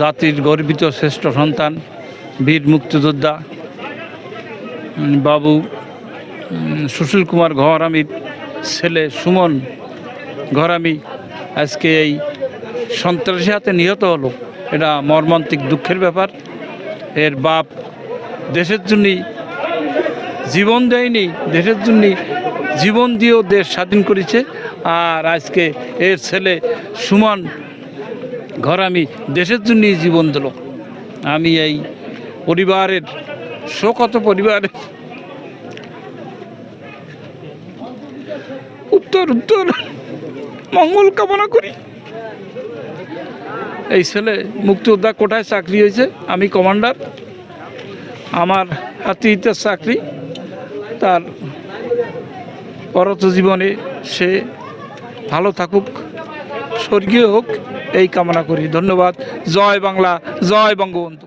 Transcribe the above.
জাতির গর্বিত শ্রেষ্ঠ সন্তান, বীর মুক্তিযোদ্ধা বাবু সুশীল কুমার ঘরামির ছেলে সুমন ঘরামি আজকে এই সন্ত্রাসী হাতে নিহত হলো। এটা মর্মান্তিক দুঃখের ব্যাপার। এর বাপ দেশের জন্যই জীবন দেয়নি, দেশের জন্য জীবন দিয়েও দেশ স্বাধীন করেছে। আর আজকে এর ছেলে সুমন ঘরামি দেশের জন্যই জীবন দিল। আমি এই পরিবারের, শোকত পরিবারের উত্তর উত্তর, মঙ্গল কামনা করি। এই ছেলে মুক্তিযোদ্ধা কোটায় চাকরি হয়েছে, আমি কমান্ডার। আমার হাতিতে চাকরি, তার পরত জীবনে সে ভালো থাকুক, স্বর্গীয় হোক। এই কামনা করি। ধন্যবাদ। জয় বাংলা জয় বঙ্গবন্ধু।